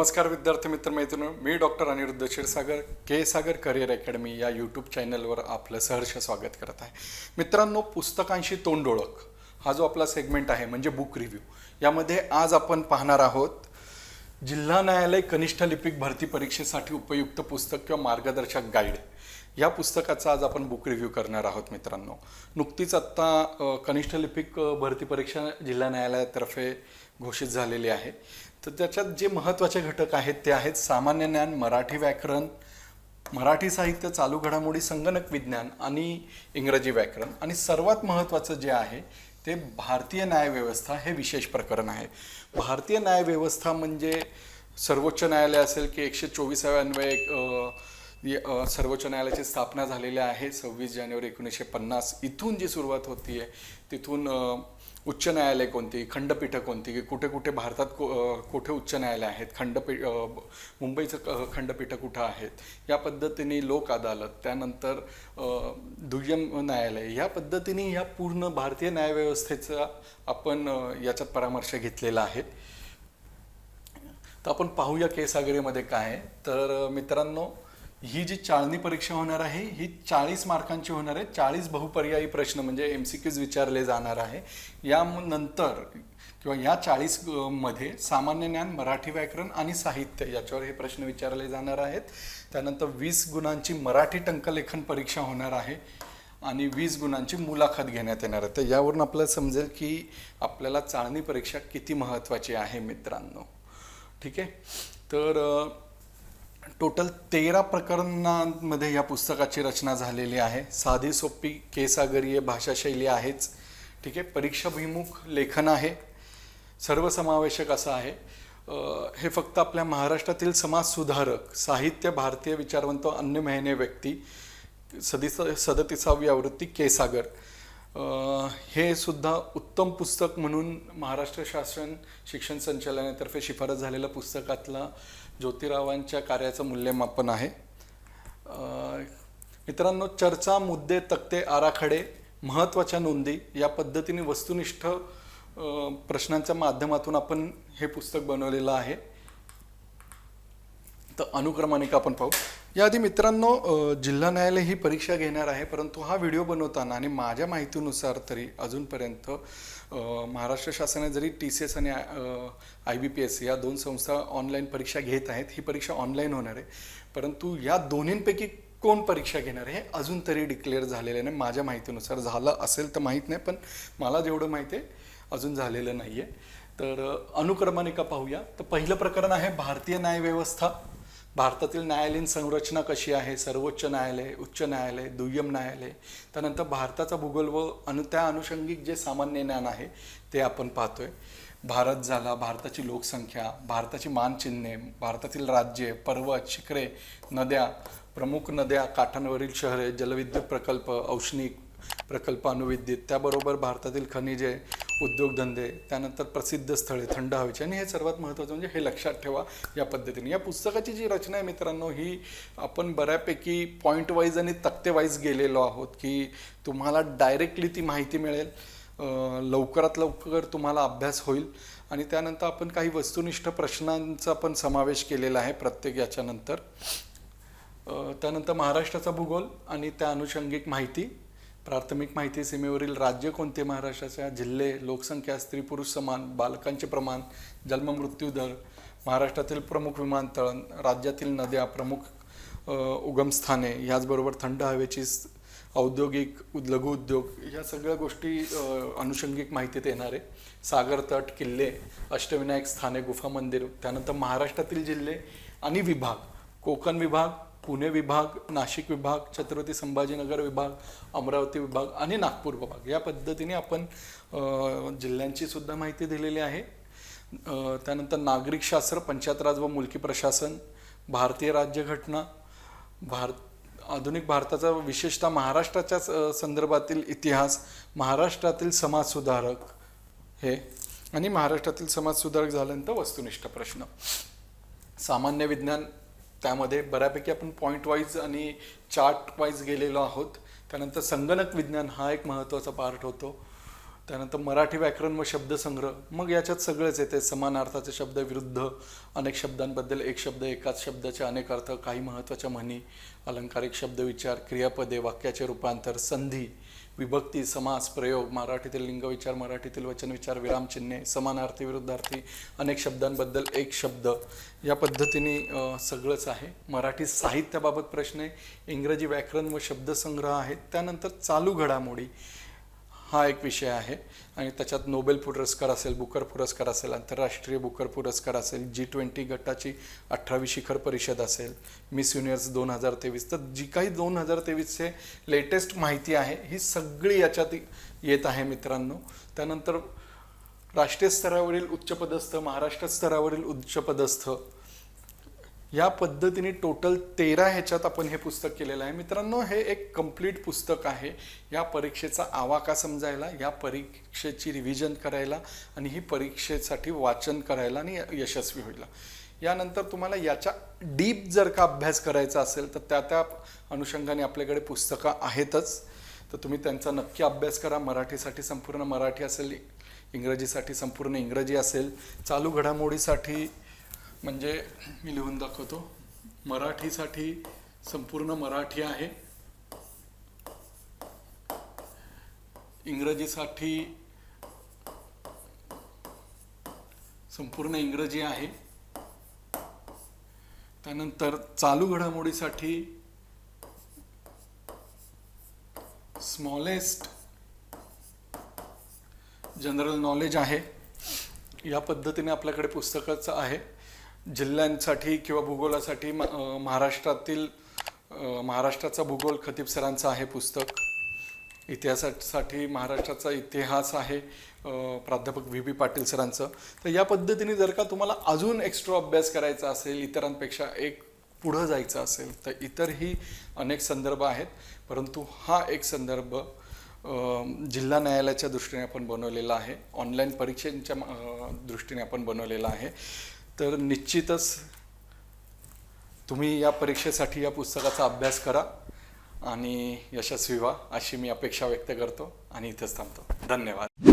नमस्कार विद्यार्थी मित्र मैत्रिणी मी doctor Aniruddha Kshirsagar K Sagar career academy या यूट्यूब चॅनलवर आपलं सहर्ष स्वागत करत आहे. मित्रांनो पुस्तकांशी तोंड ओळख हा जो आपला सेगमेंट आहे म्हणजे बुक रिव्ह्यू यामध्ये आज आपण पाहणार आहोत जिल्हा न्यायालय कनिष्ठ लिपिक भरती परीक्षेसाठी उपयुक्त पुस्तक किंवा मार्गदर्शक गाईड या पुस्तकाचा आज आपण बुक रिव्ह्यू करणार आहोत मित्रांनो. नुकतीच आत्ता कनिष्ठ लिपिक भरती परीक्षा जिल्हा न्यायालयातर्फे घोषित झालेली आहे. तर त्याच्यात जे महत्त्वाचे घटक आहेत ते आहेत सामान्य ज्ञान मराठी व्याकरण मराठी साहित्य चालू घडामोडी संगणक विज्ञान आणि इंग्रजी व्याकरण. आणि सर्वात महत्त्वाचं जे आहे ते भारतीय न्यायव्यवस्था हे विशेष प्रकरण आहे. भारतीय न्यायव्यवस्था म्हणजे सर्वोच्च न्यायालय असेल की एकशे चोवीसाव्या अन्वये सर्वोच्च न्यायालयाची स्थापना झालेली आहे सव्वीस जानेवारी एकोणीसशे पन्नास. इथून जी सुरुवात होती आहे तिथून उच्च न्यायालय कोणती खंडपीठं कोणती की कुठे कुठे भारतात को कुठे उच्च न्यायालय आहेत खंडपीठ मुंबईचं खंडपीठं कुठं आहेत या पद्धतीने लोक अदालत त्यानंतर दुय्यम न्यायालय या पद्धतीने या पूर्ण भारतीय न्यायव्यवस्थेचा आपण याच्यात परामर्श घेतलेला आहे. तर आपण पाहूया केसागरीमध्ये काय आहे. तर मित्रांनो ही जी चाळणी परीक्षा होणार आहे ही चाळीस मार्कांची होणार आहे चाळीस बहुपर्यायी प्रश्न म्हणजे एम सी क्यूज विचारले जाणार आहे. या नंतर किंवा या चाळीसमध्ये सामान्य ज्ञान मराठी व्याकरण आणि साहित्य याच्यावर हे प्रश्न विचारले जाणार आहेत. त्यानंतर वीस गुणांची मराठी टंकलेखन परीक्षा होणार आहे आणि वीस गुणांची मुलाखत घेण्यात येणार आहे. तर यावरून आपल्याला समजेल की आपल्याला चाळणी परीक्षा किती महत्त्वाची आहे मित्रांनो. ठीक आहे? तर टोटल तेरा प्रकरणांमध्ये या पुस्तकाची रचना झालेली आहे. साधी सोपी केसागरीय भाषाशैली आहेच. ठीक आहे परीक्षाभिमुख लेखन आहे. सर्वसमावेशक असं आहे. हे फक्त आपल्या महाराष्ट्रातील समाजसुधारक साहित्य भारतीय विचारवंत अन्य महिने व्यक्ती सदिस सदतीसावी आवृत्ती केसागर. हे सुद्धा उत्तम पुस्तक म्हणून महाराष्ट्र शासन शिक्षण संचालनातर्फे शिफारस झालेलं पुस्तकातला ज्योतिरावांच्या कार्याचं मूल्यमापन आहे. मित्रांनो चर्चा मुद्दे तक्ते आराखडे महत्त्वाच्या नोंदी या पद्धतीने वस्तुनिष्ठ प्रश्नांच्या माध्यमातून आपण हे पुस्तक बनवलेलं आहे. तर अनुक्रमानिका आपण पाहू? याआधी मित्रांनो जिल्हा न्यायालय ही परीक्षा घेणार आहे परंतु हा व्हिडिओ बनवताना आणि माझ्या माहितीनुसार तरी अजूनपर्यंत महाराष्ट्र शासनाने जरी टी सी एस आणि आय बी पी एस या दोन संस्था ऑनलाईन परीक्षा घेत आहेत ही परीक्षा ऑनलाईन होणार आहे. परंतु या दोन्हींपैकी कोण परीक्षा घेणार आहे हे अजून तरी डिक्लेअर झालेलं नाही. माझ्या माहितीनुसार झालं असेल तर माहीत नाही पण मला जेवढं माहिती आहे अजून झालेलं नाही आहे तर अ, अनुक्रमानिका पाहूया. तर पहिलं प्रकरण आहे भारतीय न्यायव्यवस्था. भारतातील न्यायालयीन संरचना कशी आहे? सर्वोच्च न्यायालय उच्च न्यायालय दुय्यम न्यायालय? त्यानंतर भारताचा भूगोल व अनु त्या अनुषंगिक जे सामान्य ज्ञान आहे ते आपण पाहतोय. भारत झाला भारताची लोकसंख्या भारताची मानचिन्हे भारतातील राज्ये पर्वत शिखरे नद्या प्रमुख नद्या काठांवरील शहरे जलविद्युत प्रकल्प औष्णिक प्रकल्प अणुविद्युत त्याबरोबर भारतातील खनिजे उद्योगधंदे त्यानंतर प्रसिद्ध स्थळे थंड हवेची. आणि हे सर्वात महत्त्वाचं म्हणजे हे लक्षात ठेवा या पद्धतीने. या पुस्तकाची जी रचना आहे मित्रांनो ही आपण बऱ्यापैकी पॉईंट वाईज आणि तक्ते वाईज गेलेलो आहोत की तुम्हाला डायरेक्टली ती माहिती मिळेल. लवकरात लवकर तुम्हाला अभ्यास होईल. आणि त्यानंतर आपण काही वस्तुनिष्ठ प्रश्नांचा पण समावेश केलेला आहे प्रत्येक याच्यानंतर. त्यानंतर महाराष्ट्राचा भूगोल आणि त्या अनुषंगिक माहिती. प्राथमिक माहिती सीमेवरील राज्य कोणते? महाराष्ट्राच्या जिल्हे लोकसंख्या स्त्री पुरुष समान बालकांचे प्रमाण जन्ममृत्यू दर महाराष्ट्रातील प्रमुख विमानतळ राज्यातील नद्या प्रमुख उगमस्थाने याचबरोबर थंड हवेची औद्योगिक उद- लघु उद्योग या सगळ्या गोष्टी अनुषंगिक माहितीत येणार आहे. सागर तट किल्ले अष्टविनायक स्थाने गुफा मंदिर त्यानंतर महाराष्ट्रातील जिल्हे आणि विभाग. कोकण विभाग पुणे विभाग नाशिक विभाग छत्रपती संभाजीनगर विभाग अमरावती विभाग आणि नागपूर विभाग. या पद्धतीने आपण जिल्ह्यांची सुद्धा माहिती दिलेली आहे. त्यानंतर नागरिक शास्त्र पंचायत राज व मुलकी प्रशासन भारतीय राज्यघटना भारत आधुनिक भारताचा विशेषतः महाराष्ट्राच्या संदर्भातील इतिहास महाराष्ट्रातील समाजसुधारक हे आणि महाराष्ट्रातील समाजसुधारक झाल्यानंतर वस्तुनिष्ठ प्रश्न. सामान्य विज्ञान त्यामध्ये बऱ्यापैकी आपण पॉईंट वाईज आणि चार्ट वाईज गेलेलो आहोत. त्यानंतर संगणक विज्ञान हा एक महत्त्वाचा पार्ट होतो. त्यानंतर मराठी व्याकरण व शब्दसंग्रह. मग याच्यात सगळेच येते. समानार्थाचे शब्द विरुद्ध अनेक शब्दांबद्दल एक शब्द एकाच शब्दाचे अनेक अर्थ काही महत्त्वाच्या म्हणी अलंकारिक शब्दविचार क्रियापदे वाक्याचे रूपांतर संधी विभक्ती समास प्रयोग मराठीतील लिंगविचार मराठीतील वचनविचार विरामचिन्हे समानार्थी विरुद्धार्थी अनेक शब्दांबद्दल एक शब्द. या पद्धतीने सगळंच आहे. मराठी साहित्याबाबत प्रश्न आहे. इंग्रजी व्याकरण व शब्दसंग्रह आहेत. त्यानंतर चालू घडामोडी. हा एक विषय आहे. आणि त्याच्यात नोबेल पुरस्कार असेल बुकर पुरस्कार असेल आंतरराष्ट्रीय बुकर पुरस्कार असेल जी ट्वेंटी गटाची अठरावी शिखर परिषद असेल मिस युनिवर्स दोन हजार तेवीस. तर जी काही दोन हजार तेवीसचे लेटेस्ट माहिती आहे ही सगळी याच्यात येत आहे मित्रांनो. त्यानंतर राष्ट्रीय स्तरावरील उच्चपदस्थ महाराष्ट्र स्तरावरील उच्चपदस्थ या पद्धतीने टोटल तेरा ह्याच्यात आपण हे पुस्तक केलेलं आहे. मित्रांनो हे एक कंप्लीट पुस्तक आहे. या परीक्षेचा आवाका समजायला या परीक्षेची रिव्हिजन करायला आणि ही परीक्षेसाठी वाचन करायला आणि यशस्वी होईल यानंतर तुम्हाला याच्या डीप जर का अभ्यास करायचा असेल तर त्या त्या अनुषंगाने आपल्याकडे पुस्तकं आहेतच. तर तुम्ही त्यांचा नक्की अभ्यास करा. मराठीसाठी संपूर्ण मराठी असेल इंग्रजीसाठी संपूर्ण इंग्रजी असेल चालू घडामोडीसाठी म्हणजे मी लिहून दाखवतो. मराठीसाठी संपूर्ण मराठी आहे. इंग्रजीसाठी संपूर्ण इंग्रजी आहे. त्यानंतर चालू घडामोडीसाठी स्मॉलेस्ट जनरल नॉलेज आहे. या पद्धतीने आपल्याकडे पुस्तकाचं आहे. जिल्ह्यांसाठी किंवा भूगोलासाठी म- महाराष्ट्रातील महाराष्ट्राचा भूगोल खतीब सरांचं आहे पुस्तक. इतिहासासाठी महाराष्ट्राचा इतिहास आहे प्राध्यापक व्ही बी पाटील सरांचं. तर या पद्धतीने जर का तुम्हाला अजून एक्स्ट्रा अभ्यास करायचा असेल इतरांपेक्षा एक पुढं जायचं असेल तर इतरही अनेक संदर्भ आहेत. परंतु हा एक संदर्भ जिल्हा न्यायालयाच्या दृष्टीने आपण बनवलेला आहे. ऑनलाईन परीक्षेच्या दृष्टीने आपण बनवलेला आहे. तर निश्चितच तुम्ही या परीक्षेसाठी या पुस्तकाचा अभ्यास करा आणि यशस्वी व्हा अशी मी अपेक्षा व्यक्त करतो आणि इथंच थांबतो. धन्यवाद.